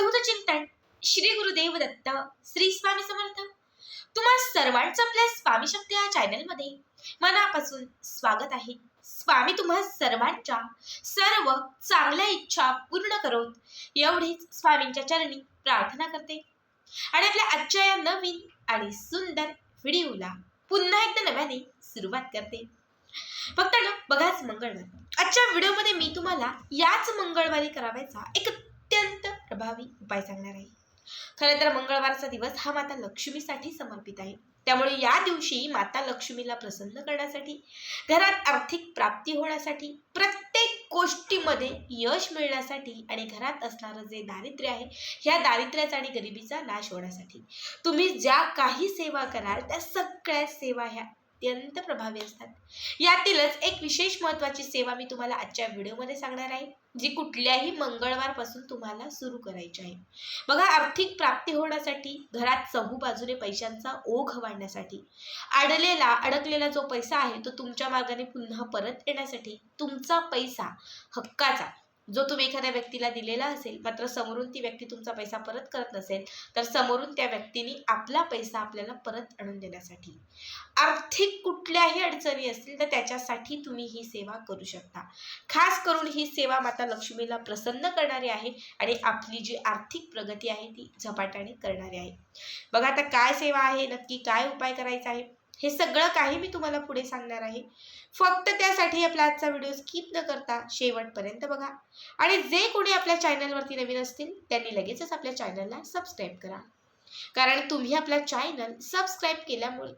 अवधूत चिंतन श्री गुरुदेव दत्त श्री स्वामी समर्थ. तुम्हा सर्वांचं आपल्या स्वामी शब्द या चॅनलमध्ये मनापासून स्वागत आहे. स्वामी तुम्हा सर्वांच्या सर्व चांगल्या इच्छा पूर्ण करोत एवढीच स्वामींच्या चरणी प्रार्थना करते. आणि आपल्या आजच्या या नवीन आणि सुंदर व्हिडिओला पुन्हा एकदा नव्याने सुरुवात करते. फक्त ना बघाच मंगळवार. आजच्या व्हिडिओमध्ये मी तुम्हाला याच मंगळवारी करावायचा एक प्रभावी उपाय सांगणार आहे. खरं तर मंगळवारचा दिवस हा माता लक्ष्मीसाठी समर्पित आहे. त्यामुळे या दिवशी माता लक्ष्मीला प्रसन्न करण्यासाठी घरात आर्थिक प्राप्ती होण्यासाठी प्रत्येक गोष्टीमध्ये यश मिळण्यासाठी आणि घरात असणारं जे दारिद्र्य आहे ह्या दारिद्र्याचा आणि गरिबीचा नाश होण्यासाठी. तुम्ही ज्या काही सेवा कराल त्या सगळ्या सेवा ह्या अत्यंत प्रभावी असतात. यातीलच एक विशेष महत्त्वाची सेवा मी तुम्हाला आजच्या व्हिडिओमध्ये सांगणार आहे जी कुठल्याही मंगळवारपासून तुम्हाला सुरू करायची आहे. बघा आर्थिक प्राप्ती होण्यासाठी घरात चहू बाजूने पैशांचा ओघ वाढण्यासाठी अडलेला अडकलेला जो पैसा आहे तो तुमच्या मार्गाने पुन्हा परत येण्यासाठी तुमचा पैसा हक्काचा जो तुम्ही एखाद्या व्यक्तीला दिलेला असेल मात्र समोरून ती व्यक्ती तुमचा पैसा परत करत नसेल तर समोरून त्या व्यक्तीने आपला पैसा आपल्याला परत आणून देण्यासाठी. आर्थिक कुठल्याही अडचणी असतील तर त्याच्यासाठी तुम्ही ही सेवा करू शकता. खास करून ही सेवा माता लक्ष्मीला प्रसन्न करणारी आहे आणि आपली जी आर्थिक प्रगती आहे ती झपाट्याने करणारी आहे. बघा आता काय सेवा आहे नक्की काय उपाय करायचा आहे? हे सगळं काही मी तुम्हाला पुढे सांगणार आहे. फक्त त्यासाठी आपला आजचा व्हिडिओ स्किप न करता शेवटपर्यंत बघा. आणि जे कोणी आपल्या चॅनलवरती नवीन असतील त्यांनी लगेचच आपल्या चॅनलला सबस्क्राईब करा. कारण तुम्ही आपला चॅनल सबस्क्राईब केल्यामुळे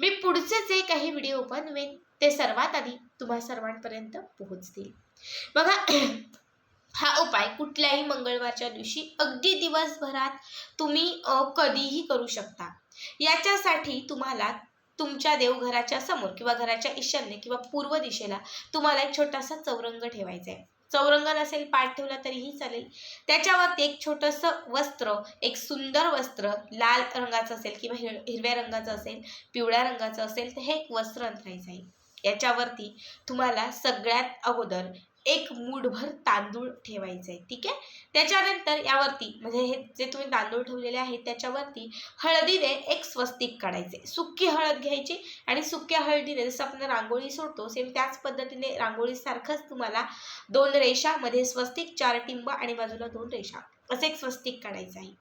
मी पुढचे जे काही व्हिडिओ बनवेन ते सर्वात आधी तुम्हा सर्वांपर्यंत पोहोचतील. बघा हा उपाय कुठल्याही मंगळवारच्या दिवशी अगदी दिवसभरात तुम्ही कधीही करू शकता. याच्यासाठी तुम्हाला तुमच्या देवघराच्या समोर किंवा घराच्या ईशान्य किंवा पूर्व दिशेला तुम्हाला एक छोटासा चौरंग ठेवायचा आहे. चौरंग नसेल पाठ ठेवला तरीही चालेल. त्याच्यावरती एक छोटंसं वस्त्र एक सुंदर वस्त्र लाल रंगाचं असेल किंवा हिर हिरव्या रंगाचं असेल पिवळ्या रंगाचं असेल तर हे एक वस्त्र अंतरायचं आहे. याच्यावरती तुम्हाला सगळ्यात अगोदर एक मूठभर तांदूळ ठेवायचे आहे ठीक आहे? त्याच्यानंतर यावरती म्हणजे हे जे तुम्ही तांदूळ ठेवलेले आहेत त्याच्यावरती हळदीने एक स्वस्तिक काढायचे सुकी हळद घ्यायची आणि सुक्या हळदीने जसं आपण रांगोळी सोडतो सेम त्याच पद्धतीने रांगोळीसारखंच तुम्हाला दोन रेषामध्ये स्वस्तिक चार टिंब आणि बाजूला दोन रेषा. असं एक स्वस्तिक काढायचं आहे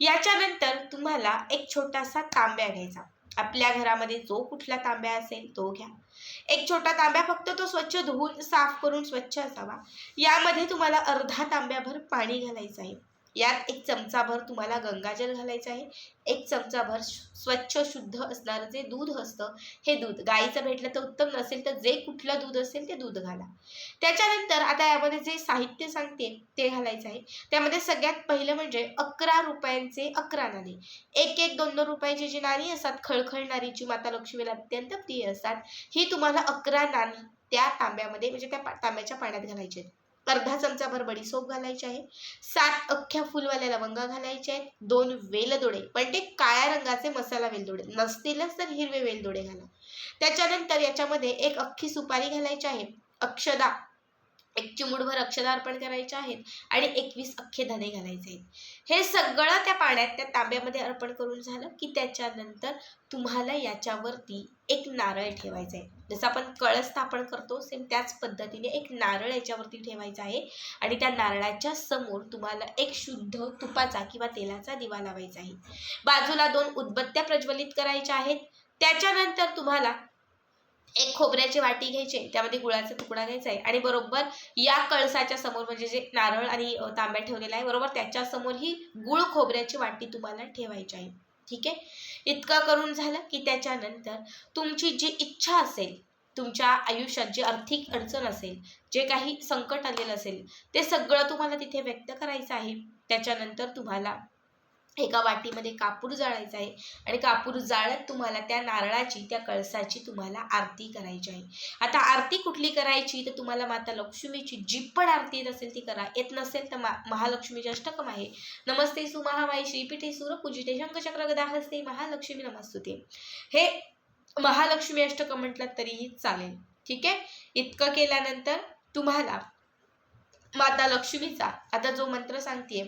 याच्यानंतर तुम्हाला एक छोटासा तांब्या घ्यायचा. आपल्या घरामध्ये जो कुठला तांब्या असेल तो घ्या. एक छोटा तांब्या फक्त तो स्वच्छ धुवून साफ करून स्वच्छ असावा. यामध्ये तुम्हाला अर्धा तांब्याभर पाणी घालायचं आहे. यात एक चमचाभर तुम्हाला गंगाजल घालायचं आहे. एक चमचाभर स्वच्छ शुद्ध असणारं जे दूध असतं हे दूध. गाईचं भेटलं तर उत्तम नसेल तर जे कुठलं दूध असेल ते दूध घाला. त्याच्यानंतर आता यामध्ये जे साहित्य सांगते ते घालायचं आहे. त्यामध्ये सगळ्यात पहिलं म्हणजे अकरा रुपयांचे अकरा नाणे. एक एक दोन दोन रुपयाची जी नाणी असतात खळखळणारी जी माता लक्ष्मीला अत्यंत प्रिय असतात ही तुम्हाला अकरा नाणी त्या तांब्यामध्ये म्हणजे त्या तांब्याच्या पाण्यात घालायचे आहेत. अर्धा चमचाभर बडीसोप घालायची आहे. सात अख्ख्या फुलवाल्या लवंगा घालायचे आहेत. दोन वेलदोडे पण ते काळ्या रंगाचे मसाला वेलदोडे. नसतीलच तर हिरवे वेलदोडे घाला. त्याच्यानंतर याच्यामध्ये एक अख्खी सुपारी घालायची आहे. अक्षदा. एक चिमुडभर अक्षदा अर्पण करायचे आहेत आणि एकवीस अख्खे धने घालायचे आहेत. हे सगळं त्या पाण्यात त्या तांब्यामध्ये अर्पण करून झालं की त्याच्यानंतर तुम्हाला याच्यावरती एक नारळ ठेवायचा आहे. जसं आपण कळस स्थापन करतो सेम त्याच पद्धतीने एक नारळ याच्यावरती ठेवायचा आहे आणि त्या नारळाच्या समोर तुम्हाला एक शुद्ध तुपाचा किंवा तेलाचा दिवा लावायचा आहे. बाजूला दोन उदबत्त्या प्रज्वलित करायच्या आहेत. त्याच्यानंतर तुम्हाला एक खोबऱ्याची वाटी घ्यायची आहे, त्यामध्ये गुळाचा तुकडा घ्यायचा आहे आणि बरोबर या कळसाच्या समोर म्हणजे जे नारळ आणि तांब्या ठेवलेला आहे बरोबर त्याच्यासमोर ही गुळ खोबऱ्याची वाटी तुम्हाला ठेवायची आहे. ठीक आहे? इतकं करून झालं की त्याच्यानंतर तुमची जी इच्छा असेल तुमच्या आयुष्यात जी आर्थिक अडचण असेल जे काही संकट आलेलं असेल ते सगळं तुम्हाला तिथे व्यक्त करायचं आहे. त्याच्यानंतर तुम्हाला एका वाटीमध्ये कापूर जाळायचा आहे आणि कापूर जाळत तुम्हाला त्या नारळाची त्या कळसाची तुम्हाला आरती करायची आहे. आता आरती कुठली करायची? तर तुम्हाला माता लक्ष्मीची जी पण आरती येत असेल ती करा. येत नसेल तर मा महालक्ष्मीचे अष्टकम आहे. नमस्ते सुमहामाई श्रीपीठे सूर पूजिते शंखचक्र गदा हस्ते महालक्ष्मी नमस्तुते. हे महालक्ष्मी अष्टकम म्हटलं तरीही चालेल. ठीक आहे? इतकं केल्यानंतर तुम्हाला माता लक्ष्मीचा. आता जो मंत्र सांगते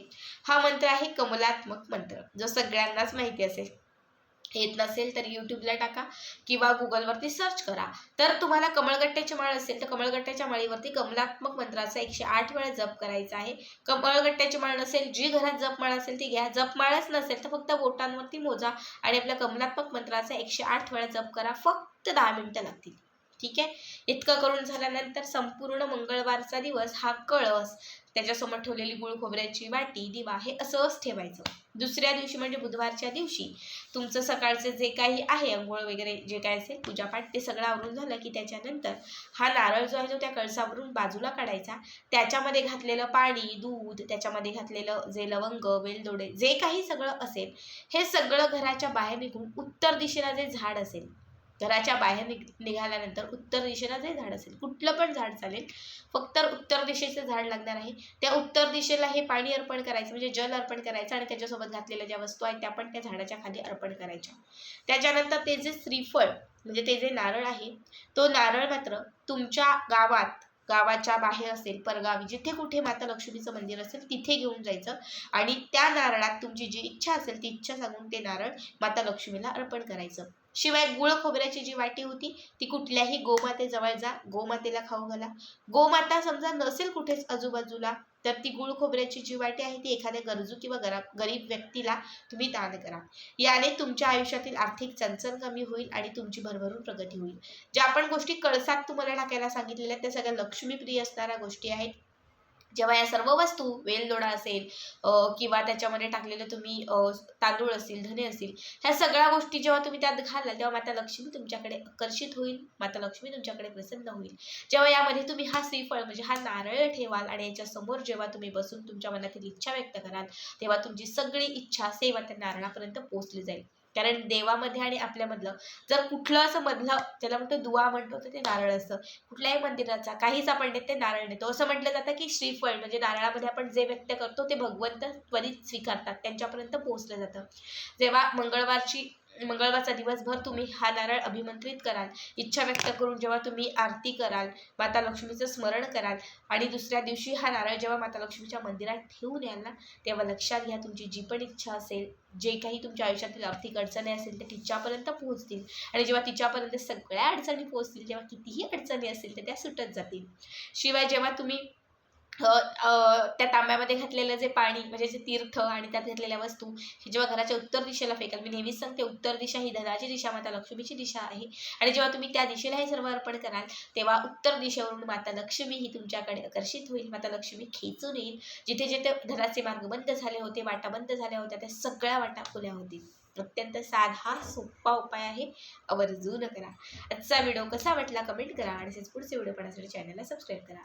हा मंत्र आहे कमलात्मक मंत्र. जो सगळ्यांनाच माहिती असेल. येत नसेल तर यूट्यूबला टाका किंवा गुगलवरती सर्च करा. तर तुम्हाला कमळगट्ट्याची माळ असेल तर कमळगट्ट्याच्या माळीवरती कमलात्मक मंत्राचा एकशे आठ वेळा जप करायचा आहे. कमळगट्ट्याची माळ नसेल जी घरात जपमाळ असेल ती घ्या. जपमाळच नसेल तर फक्त बोटांवरती मोजा आणि आपल्या कमलात्मक मंत्राचा एकशे आठ वेळा जप करा. फक्त दहा मिनिटं लागतील. ठीक आहे? इतकं करून झाल्यानंतर संपूर्ण मंगळवारचा दिवस हा कळस. त्याच्यासमोर ठेवलेली गुळ खोबऱ्याची वाटी दिवा हे असंच ठेवायचं. दुसऱ्या दिवशी म्हणजे बुधवारच्या दिवशी तुमचं सकाळचं जे काही आहे अंघोळ वगैरे जे काय असेल पूजापाठ ते सगळं आवरून झालं की त्याच्यानंतर हा नारळ जो आहे तो त्या कळसावरून बाजूला काढायचा. त्याच्यामध्ये घातलेलं पाणी दूध त्याच्यामध्ये घातलेलं जे लवंग वेलदोडे जे काही सगळं असेल हे सगळं घराच्या बाहेर निघून उत्तर दिशेला जे झाड असेल घराच्या बाहेर निघ निघाल्यानंतर उत्तर दिशेला जे झाड असेल कुठलं पण झाड चालेल फक्त उत्तर दिशेचं झाड लागणार आहे. त्या उत्तर दिशेला हे पाणी अर्पण करायचं म्हणजे जल अर्पण करायचं आणि त्याच्यासोबत घातलेल्या ज्या वस्तू आहेत त्या पण त्या झाडाच्या खाली अर्पण करायच्या. त्याच्यानंतर ते जे श्रीफळ म्हणजे ते जे नारळ आहे तो नारळ मात्र तुमच्या गावात गावाच्या बाहेर असेल परगावी जिथे कुठे माता लक्ष्मीचं मंदिर असेल तिथे घेऊन जायचं आणि त्या नारळात तुमची जी इच्छा असेल ती इच्छा सांगून ते नारळ माता लक्ष्मीला अर्पण करायचं. शिवाय गुळ खोबऱ्याची जी वाटी होती ती कुठल्याही गोमातेजवळ जा गोमातेला खाऊ घाला. गोमाता समजा नसेल कुठेच आजूबाजूला तर ती गुळ खोबऱ्याची जी वाटी आहे ती एखाद्या गरजू किंवा गरा गरीब व्यक्तीला तुम्ही दान करा. याने तुमच्या आयुष्यातील आर्थिक चणचण कमी होईल आणि तुमची भरभरून प्रगती होईल. ज्या आपण गोष्टी कळसात तुम्हाला टाकायला सांगितलेल्या त्या सगळ्या लक्ष्मीप्रिय असणाऱ्या गोष्टी आहेत. जेव्हा या सर्व वस्तू वेलदोडा असेल किंवा त्याच्यामध्ये टाकलेलं तुम्ही तांदूळ असतील धने असतील ह्या सगळ्या गोष्टी जेव्हा तुम्ही त्यात घालाल तेव्हा माता लक्ष्मी तुमच्याकडे आकर्षित होईल माता लक्ष्मी तुमच्याकडे प्रसन्न होईल. जेव्हा यामध्ये तुम्ही हा श्रीफळ म्हणजे हा नारळ ठेवाल आणि याच्या समोर जेव्हा तुम्ही बसून तुमच्या मनातील इच्छा व्यक्त कराल तेव्हा तुमची सगळी इच्छा सेवा त्या नारळापर्यंत पोहोचली जाईल. कारण देवामध्ये आणि आपल्यामधलं जर कुठलं असं मधलं ज्याला म्हणतो दुवा म्हणतो तर ते नारळ असतं. कुठल्याही मंदिराचा काहीच आपण नेत ते नारळ नेतो असं म्हटलं जातं की श्रीफळ म्हणजे नारळामध्ये आपण जे व्यक्त करतो ते भगवंत त्वरित स्वीकारतात त्यांच्यापर्यंत पोहोचलं जातं. जेव्हा मंगळवारची मंगळवारचा दिवसभर तुम्ही हा नारळ अभिमंत्रित कराल. इच्छा व्यक्त करून जेव्हा तुम्ही आरती कराल माता लक्ष्मीचं स्मरण कराल आणि दुसऱ्या दिवशी हा नारळ जेव्हा माता लक्ष्मीच्या मंदिरात ठेवून याल ना तेव्हा लक्षात घ्या तुमची जी पण इच्छा असेल जे काही तुमच्या आयुष्यातील आर्थिक अडचणी असेल त्या तिच्यापर्यंत पोहोचतील. आणि जेव्हा तिच्यापर्यंत सगळ्या अडचणी पोहोचतील तेव्हा कितीही अडचणी असतील तर त्या सुटत जातील. शिवाय जेव्हा तुम्ही त्या तांब्यामध्ये घातलेलं जे पाणी म्हणजे जे तीर्थ आणि त्यात घातलेल्या वस्तू हे जेव्हा घराच्या उत्तर दिशेला फेकाल मी नेहमीच सांगते उत्तर दिशा ही धनाची दिशा माता लक्ष्मीची दिशा आहे. आणि जेव्हा तुम्ही त्या दिशेला हे सर्व अर्पण कराल तेव्हा उत्तर दिशेवरून माता लक्ष्मी ही तुमच्याकडे आकर्षित होईल. माता लक्ष्मी खेचून येईल. जिथे जिथे धनाचे मार्ग बंद झाले होते वाटा बंद झाल्या होत्या त्या सगळ्या वाटा खुल्या होतील. अत्यंत साधा सोपा उपाय आहे. आवर्जून करा. आजचा व्हिडिओ कसा वाटला कमेंट करा. आणि पुढचे व्हिडिओ पाहण्यासाठी चॅनलला सबस्क्राईब करा.